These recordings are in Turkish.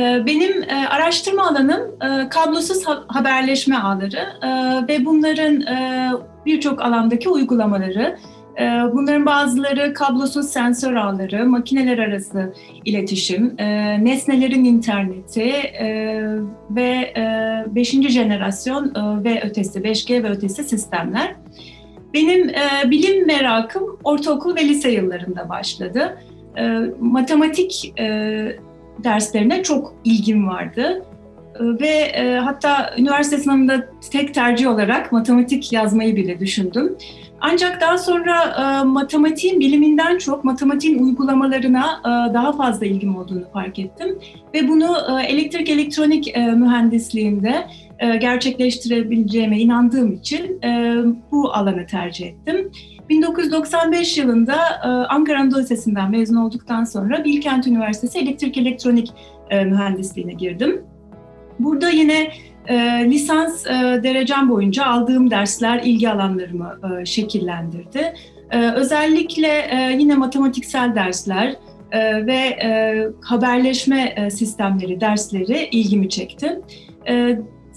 Ee, benim e, araştırma alanım e, kablosuz haberleşme ağları e, ve bunların birçok alandaki uygulamaları. Bunların bazıları kablosuz sensör ağları, makineler arası iletişim, nesnelerin interneti ve beşinci jenerasyon ve ötesi, 5G ve ötesi sistemler. Benim bilim merakım ortaokul ve lise yıllarında başladı. Matematik derslerine çok ilgim vardı. Ee, ve e, hatta üniversite sınavında tek tercih olarak matematik yazmayı bile düşündüm. Ancak daha sonra e, matematiğin biliminden çok matematiğin uygulamalarına e, daha fazla ilgim olduğunu fark ettim. Ve bunu elektrik elektronik mühendisliğinde gerçekleştirebileceğime inandığım için bu alanı tercih ettim. 1995 yılında e, Ankara Anadolu Lisesi'nden mezun olduktan sonra Bilkent Üniversitesi Elektrik Elektronik e, Mühendisliğine girdim. Burada yine e, lisans derecem boyunca aldığım dersler ilgi alanlarımı şekillendirdi. Özellikle yine matematiksel dersler ve haberleşme sistemleri dersleri ilgimi çekti.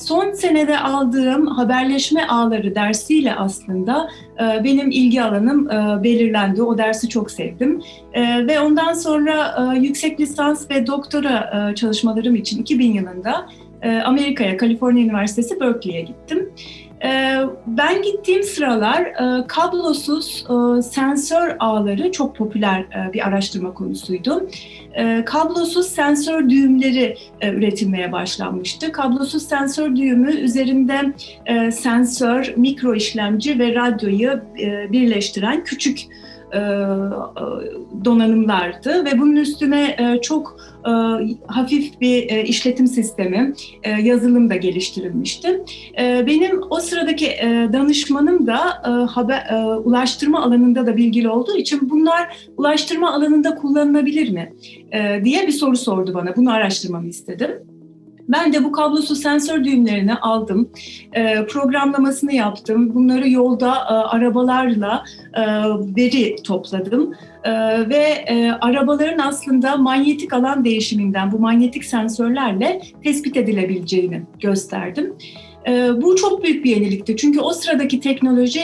Son senede aldığım haberleşme ağları dersiyle aslında e, benim ilgi alanım e, belirlendi. O dersi çok sevdim. E, ve ondan sonra yüksek lisans ve doktora çalışmalarım için 2000 yılında Amerika'ya, Kaliforniya Üniversitesi Berkeley'ye gittim. Ee, ben gittiğim sıralar e, kablosuz e, sensör ağları çok popüler e, bir araştırma konusuydu. Kablosuz sensör düğümleri üretilmeye başlanmıştı. Kablosuz sensör düğümü üzerinde sensör, mikro işlemci ve radyoyu birleştiren küçük e, donanımlardı ve bunun üstüne e, çok e, hafif bir işletim sistemi, yazılım da geliştirilmişti. Benim o sıradaki danışmanım da haber, ulaştırma alanında da bilgili olduğu için bunlar ulaştırma alanında kullanılabilir mi diye bir soru sordu bana. Bunu araştırmamı istedim. Ben de bu kablosuz sensör düğümlerini aldım, e, programlamasını yaptım. Bunları yolda e, arabalarla e, veri topladım e, ve e, arabaların aslında manyetik alan değişiminden bu manyetik sensörlerle tespit edilebileceğini gösterdim. E, bu çok büyük bir yenilikti çünkü o sıradaki teknoloji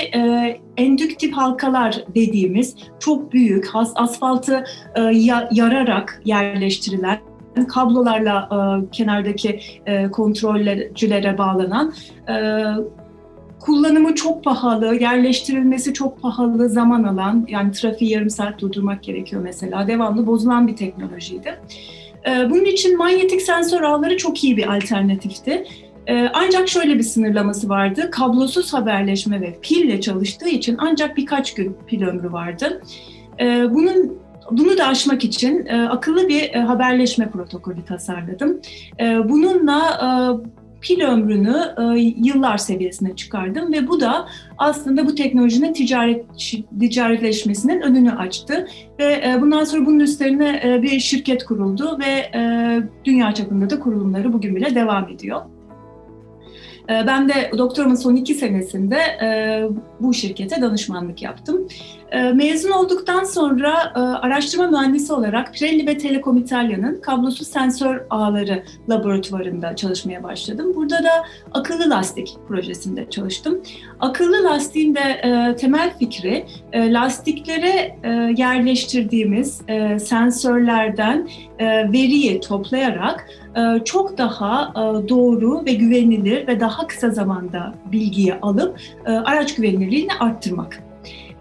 endüktif halkalar dediğimiz çok büyük asfaltı ya, yararak yerleştirilen kablolarla e, kenardaki e, kontrolcülere bağlanan e, kullanımı çok pahalı, yerleştirilmesi çok pahalı, zaman alan, yani trafiği yarım saat durdurmak gerekiyor mesela, devamlı bozulan bir teknolojiydi. E, bunun için manyetik sensör ağları çok iyi bir alternatifti. E, ancak şöyle bir sınırlaması vardı, kablosuz haberleşme ve pille çalıştığı için ancak birkaç gün pil ömrü vardı. E, bunun bunu da aşmak için e, akıllı bir e, haberleşme protokolü tasarladım. E, bununla e, pil ömrünü e, yıllar seviyesine çıkardım ve bu da aslında bu teknolojinin ticaret ticaretleşmesinin önünü açtı ve e, bundan sonra bunun üstlerine e, bir şirket kuruldu ve e, dünya çapında da kurulumları bugün bile devam ediyor. E, ben de doktorumun son iki senesinde e, bu şirkete danışmanlık yaptım. Ee, mezun olduktan sonra e, araştırma mühendisi olarak Pirelli ve Telekom İtalya'nın kablosuz sensör ağları laboratuvarında çalışmaya başladım. Burada da akıllı lastik projesinde çalıştım. Akıllı lastiğin de e, temel fikri lastiklere yerleştirdiğimiz sensörlerden veriyi toplayarak çok daha doğru ve güvenilir ve daha kısa zamanda bilgiyi alıp araç güvenilirliğini arttırmak.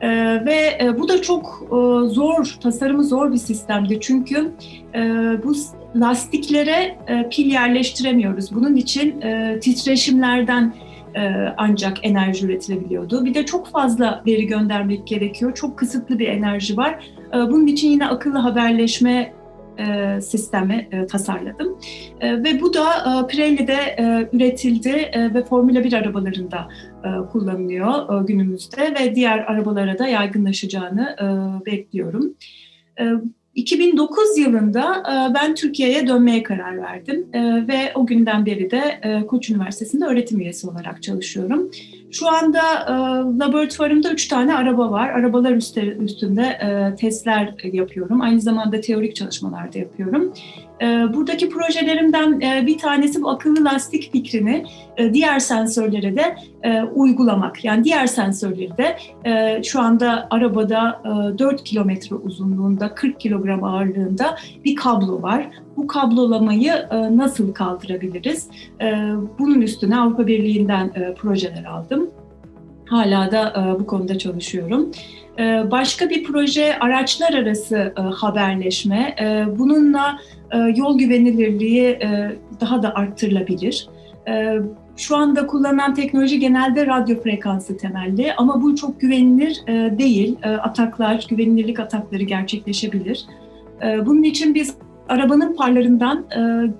E, ve e, bu da çok e, zor, tasarımı zor bir sistemdi. Çünkü e, bu lastiklere e, pil yerleştiremiyoruz. Bunun için e, titreşimlerden e, ancak enerji üretilebiliyordu. Bir de çok fazla veri göndermek gerekiyor. Çok kısıtlı bir enerji var. E, bunun için yine akıllı haberleşme e, sistemi e, tasarladım. E, ve bu da e, Pirelli'de e, üretildi e, ve Formula 1 arabalarında e, kullanılıyor e, günümüzde ve diğer arabalara da yaygınlaşacağını e, bekliyorum. E, 2009 yılında e, ben Türkiye'ye dönmeye karar verdim e, ve o günden beri de e, Koç Üniversitesi'nde öğretim üyesi olarak çalışıyorum. Şu anda e, laboratuvarımda üç tane araba var. Arabalar üstü, üstünde e, testler yapıyorum. Aynı zamanda teorik çalışmalar da yapıyorum. E, buradaki projelerimden e, bir tanesi bu akıllı lastik fikrini e, diğer sensörlere de e, uygulamak. Yani diğer sensörleri de e, şu anda arabada e, 4 kilometre uzunluğunda, 40 kilogram ağırlığında bir kablo var. Bu kablolamayı e, nasıl kaldırabiliriz? E, bunun üstüne Avrupa Birliği'nden e, projeler aldım. Hala da e, bu konuda çalışıyorum. E, başka bir proje araçlar arası e, haberleşme. Bununla yol güvenilirliği daha da arttırılabilir. Şu anda kullanılan teknoloji genelde radyo frekansı temelli ama bu çok güvenilir değil. Ataklar, güvenilirlik atakları gerçekleşebilir. Bunun için biz arabanın farlarından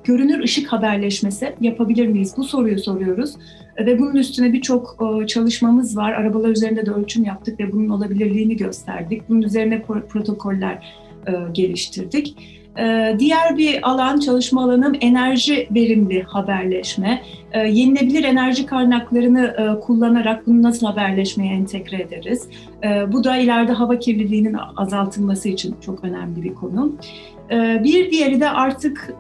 görünür ışık haberleşmesi yapabilir miyiz? Bu soruyu soruyoruz. Ve bunun üstüne birçok e, çalışmamız var. Arabalar üzerinde de ölçüm yaptık ve bunun olabilirliğini gösterdik. Bunun üzerine protokoller e, geliştirdik. E, diğer bir alan, çalışma alanım enerji verimli haberleşme. Yenilebilir enerji kaynaklarını kullanarak bunu nasıl haberleşmeye entegre ederiz? Bu da ileride hava kirliliğinin azaltılması için çok önemli bir konu. Bir diğeri de artık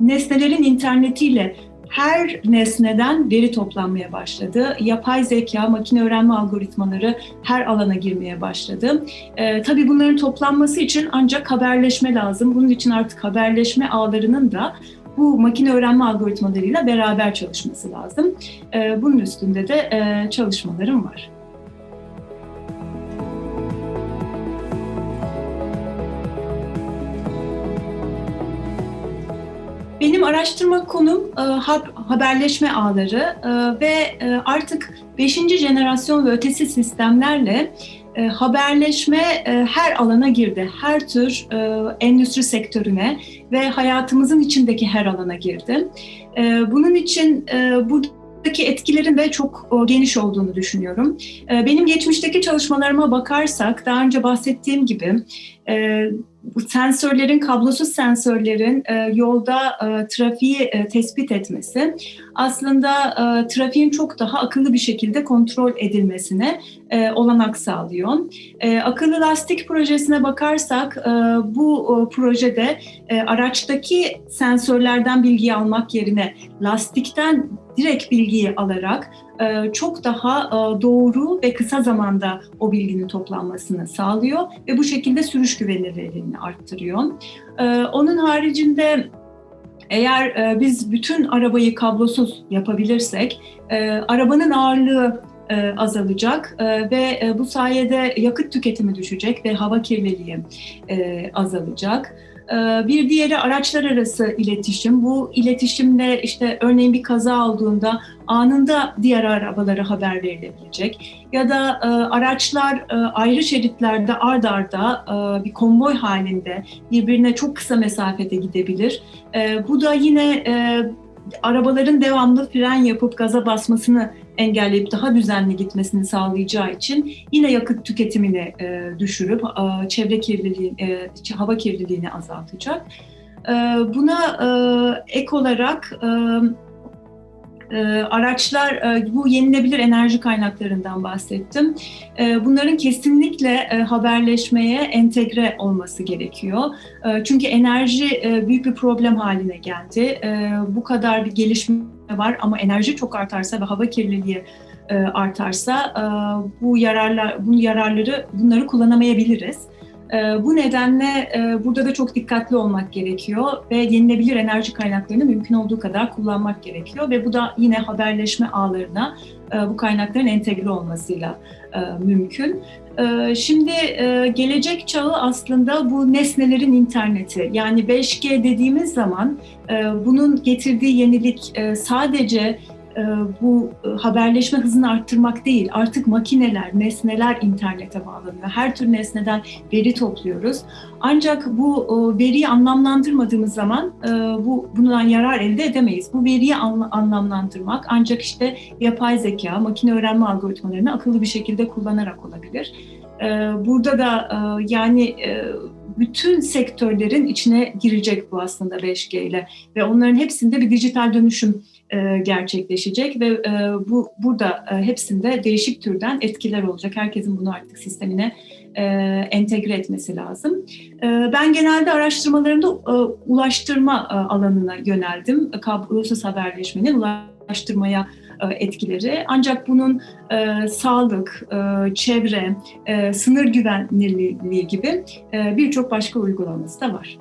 nesnelerin internetiyle her nesneden veri toplanmaya başladı. Yapay zeka, makine öğrenme algoritmaları her alana girmeye başladı. Ee, tabii bunların toplanması için ancak haberleşme lazım. Bunun için artık haberleşme ağlarının da bu makine öğrenme algoritmalarıyla beraber çalışması lazım. Ee, bunun üstünde de e, çalışmalarım var. Benim araştırma konum e, haberleşme ağları e, ve e, artık 5. jenerasyon ve ötesi sistemlerle haberleşme her alana girdi. Her tür endüstri sektörüne ve hayatımızın içindeki her alana girdi. Bunun için buradaki etkilerin de çok geniş olduğunu düşünüyorum. Benim geçmişteki çalışmalarıma bakarsak, daha önce bahsettiğim gibi sensörlerin, kablosuz sensörlerin e, yolda e, trafiği e, tespit etmesi aslında e, trafiğin çok daha akıllı bir şekilde kontrol edilmesine e, olanak sağlıyor. E, akıllı lastik projesine bakarsak e, bu e, projede e, araçtaki sensörlerden bilgi almak yerine lastikten direkt bilgiyi alarak çok daha e, doğru ve kısa zamanda o bilginin toplanmasını sağlıyor ve bu şekilde sürüş güvenilirliğini arttırıyor. E, onun haricinde eğer biz bütün arabayı kablosuz yapabilirsek arabanın ağırlığı azalacak ve bu sayede yakıt tüketimi düşecek ve hava kirliliği azalacak. Bir diğeri araçlar arası iletişim. Bu iletişimde işte örneğin bir kaza olduğunda anında diğer arabalara haber verilebilecek. Ya da e, araçlar e, ayrı şeritlerde ard arda e, bir konvoy halinde birbirine çok kısa mesafede gidebilir. Bu da yine arabaların devamlı fren yapıp gaza basmasını engelleyip daha düzenli gitmesini sağlayacağı için yine yakıt tüketimini e, düşürüp e, çevre kirliliği, e, hava kirliliğini azaltacak. E, buna e, ek olarak e, e, araçlar, e, bu yenilebilir enerji kaynaklarından bahsettim. E, bunların kesinlikle haberleşmeye entegre olması gerekiyor. Çünkü enerji büyük bir problem haline geldi. Bu kadar bir gelişme var ama enerji çok artarsa ve hava kirliliği artarsa bu yararlar, bu yararları bunları kullanamayabiliriz. Ee, bu nedenle e, burada da çok dikkatli olmak gerekiyor ve yenilebilir enerji kaynaklarını mümkün olduğu kadar kullanmak gerekiyor ve bu da yine haberleşme ağlarına e, bu kaynakların entegre olmasıyla e, mümkün. Şimdi gelecek çağı aslında bu nesnelerin interneti. Yani 5G dediğimiz zaman bunun getirdiği yenilik sadece bu e, haberleşme hızını arttırmak değil, artık makineler, nesneler internete bağlanıyor. Her tür nesneden veri topluyoruz. Ancak bu e, veriyi anlamlandırmadığımız zaman bu bundan yarar elde edemeyiz. Bu veriyi anlamlandırmak ancak işte yapay zeka, makine öğrenme algoritmalarını akıllı bir şekilde kullanarak olabilir. Burada da yani bütün sektörlerin içine girecek bu aslında 5G ile ve onların hepsinde bir dijital dönüşüm e, gerçekleşecek ve e, bu burada e, hepsinde değişik türden etkiler olacak. Herkesin bunu artık sistemine entegre etmesi lazım. Ben genelde araştırmalarımda ulaştırma alanına yöneldim. Kablosuz haberleşmenin ulaştırmaya e, etkileri. Ancak bunun e, sağlık, e, çevre, e, sınır güvenliği gibi e, birçok başka uygulaması da var.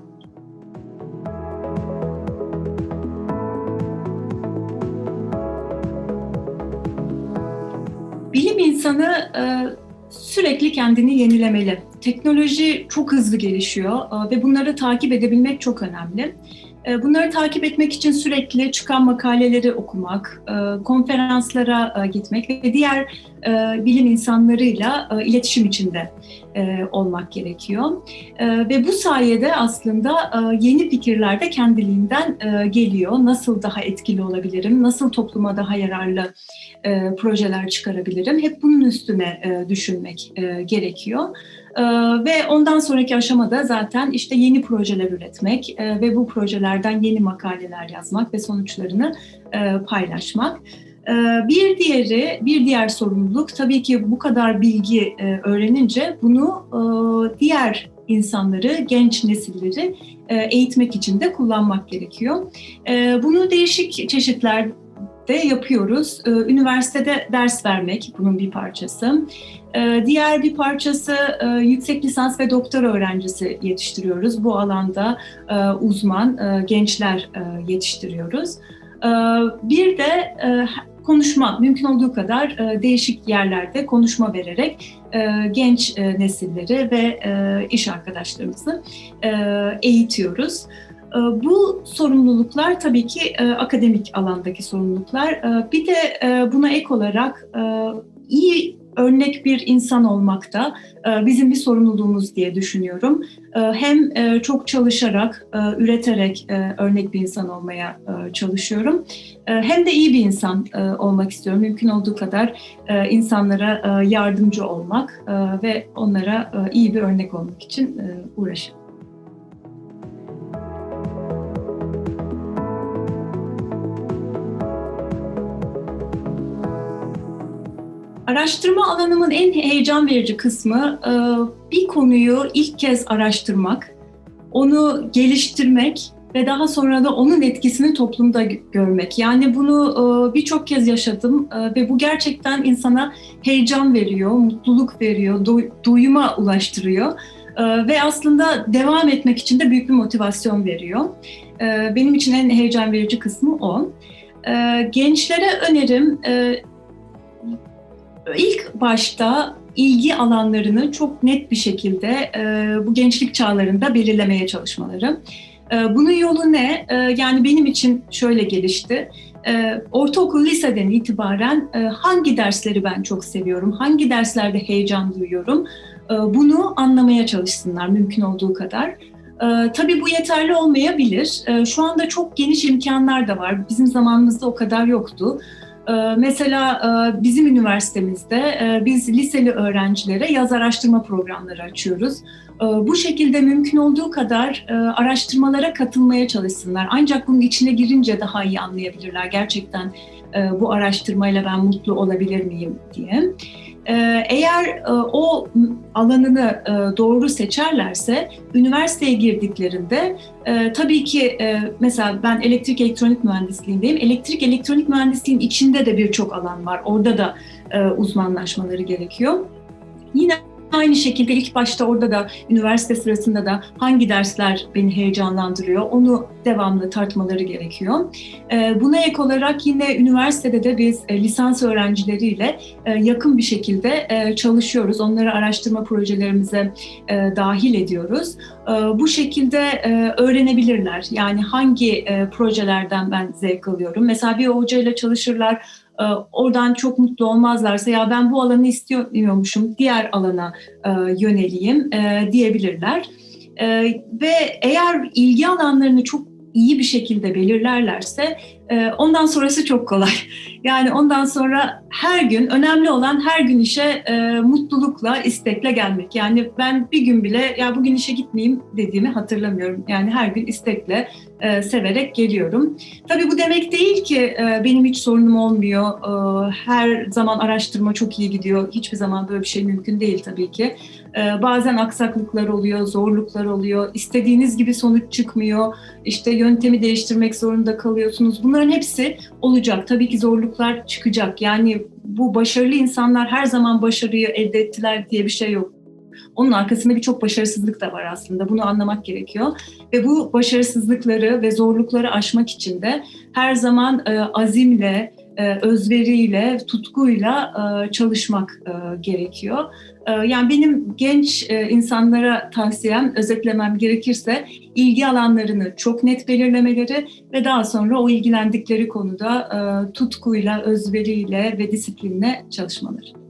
Bilim insanı e, sürekli kendini yenilemeli. Teknoloji çok hızlı gelişiyor e, ve bunları takip edebilmek çok önemli. E, bunları takip etmek için sürekli çıkan makaleleri okumak, e, konferanslara e, gitmek ve diğer bilim insanlarıyla iletişim içinde olmak gerekiyor. Ve bu sayede aslında yeni fikirler de kendiliğinden geliyor. Nasıl daha etkili olabilirim, nasıl topluma daha yararlı projeler çıkarabilirim? Hep bunun üstüne düşünmek gerekiyor. Ee, ve ondan sonraki aşamada zaten işte yeni projeler üretmek e, ve bu projelerden yeni makaleler yazmak ve sonuçlarını e, paylaşmak. Ee, bir diğeri, bir diğer sorumluluk tabii ki bu kadar bilgi e, öğrenince bunu diğer insanları, genç nesilleri eğitmek için de kullanmak gerekiyor. Bunu değişik çeşitler de yapıyoruz. Üniversitede ders vermek bunun bir parçası. Diğer bir parçası e, yüksek lisans ve doktora öğrencisi yetiştiriyoruz. Bu alanda e, uzman e, gençler yetiştiriyoruz. Bir de konuşma, mümkün olduğu kadar değişik yerlerde konuşma vererek genç nesilleri ve iş arkadaşlarımızı eğitiyoruz. Bu sorumluluklar tabii ki akademik alandaki sorumluluklar. Bir de buna ek olarak iyi örnek bir insan olmak da e, bizim bir sorumluluğumuz diye düşünüyorum. E, hem e, çok çalışarak, üreterek örnek bir insan olmaya çalışıyorum. Hem de iyi bir insan olmak istiyorum. Mümkün olduğu kadar insanlara yardımcı olmak ve onlara iyi bir örnek olmak için uğraşıyorum. Araştırma alanımın en heyecan verici kısmı e, bir konuyu ilk kez araştırmak, onu geliştirmek ve daha sonra da onun etkisini toplumda görmek. Yani bunu e, birçok kez yaşadım e, ve bu gerçekten insana heyecan veriyor, mutluluk veriyor, duyuma ulaştırıyor ve aslında devam etmek için de büyük bir motivasyon veriyor. Benim için en heyecan verici kısmı o. Gençlere önerim İlk başta ilgi alanlarını çok net bir şekilde e, bu gençlik çağlarında belirlemeye çalışmaları. E, bunun yolu ne? E, yani benim için şöyle gelişti. Ortaokul, liseden itibaren hangi dersleri ben çok seviyorum, hangi derslerde heyecan duyuyorum, bunu anlamaya çalışsınlar mümkün olduğu kadar. Tabii bu yeterli olmayabilir. Şu anda çok geniş imkanlar da var. Bizim zamanımızda o kadar yoktu. Ee, mesela e, bizim üniversitemizde e, biz liseli öğrencilere yaz araştırma programları açıyoruz. Ee, bu şekilde mümkün olduğu kadar e, araştırmalara katılmaya çalışsınlar. Ancak bunun içine girince daha iyi anlayabilirler gerçekten bu araştırmayla ben mutlu olabilir miyim diye. Ee, eğer e, o alanını e, doğru seçerlerse üniversiteye girdiklerinde e, tabii ki mesela ben elektrik elektronik mühendisliğindeyim. Elektrik elektronik mühendisliğin içinde de birçok alan var. Orada da uzmanlaşmaları gerekiyor. Yine Aynı şekilde ilk başta orada da üniversite sırasında da hangi dersler beni heyecanlandırıyor onu devamlı tartmaları gerekiyor. Ee, buna ek olarak yine üniversitede de biz e, lisans öğrencileriyle e, yakın bir şekilde e, çalışıyoruz. Onları araştırma projelerimize dahil ediyoruz. Bu şekilde öğrenebilirler. Yani hangi projelerden ben zevk alıyorum. Mesela bir hocayla çalışırlar ee, oradan çok mutlu olmazlarsa ya ben bu alanı istiyormuşum diğer alana e, yöneleyim e, diyebilirler. E, ve eğer ilgi alanlarını çok iyi bir şekilde belirlerlerse E, ondan sonrası çok kolay. Yani ondan sonra her gün, önemli olan her gün işe e, mutlulukla, istekle gelmek. Yani ben bir gün bile ya bugün işe gitmeyeyim dediğimi hatırlamıyorum. Yani her gün istekle, e, severek geliyorum. Tabii bu demek değil ki e, benim hiç sorunum olmuyor. E, her zaman araştırma çok iyi gidiyor. Hiçbir zaman böyle bir şey mümkün değil tabii ki. E, bazen aksaklıklar oluyor, zorluklar oluyor. İstediğiniz gibi sonuç çıkmıyor. İşte yöntemi değiştirmek zorunda kalıyorsunuz. Bunların hepsi olacak. Tabii ki zorluklar çıkacak. Yani bu başarılı insanlar her zaman başarıyı elde ettiler diye bir şey yok. Onun arkasında birçok başarısızlık da var aslında. Bunu anlamak gerekiyor. Ve bu başarısızlıkları ve zorlukları aşmak için de her zaman e, azimle, özveriyle, tutkuyla e, çalışmak e, gerekiyor. E, yani benim genç e, insanlara tavsiyem, özetlemem gerekirse ilgi alanlarını çok net belirlemeleri ve daha sonra o ilgilendikleri konuda e, tutkuyla, özveriyle ve disiplinle çalışmaları.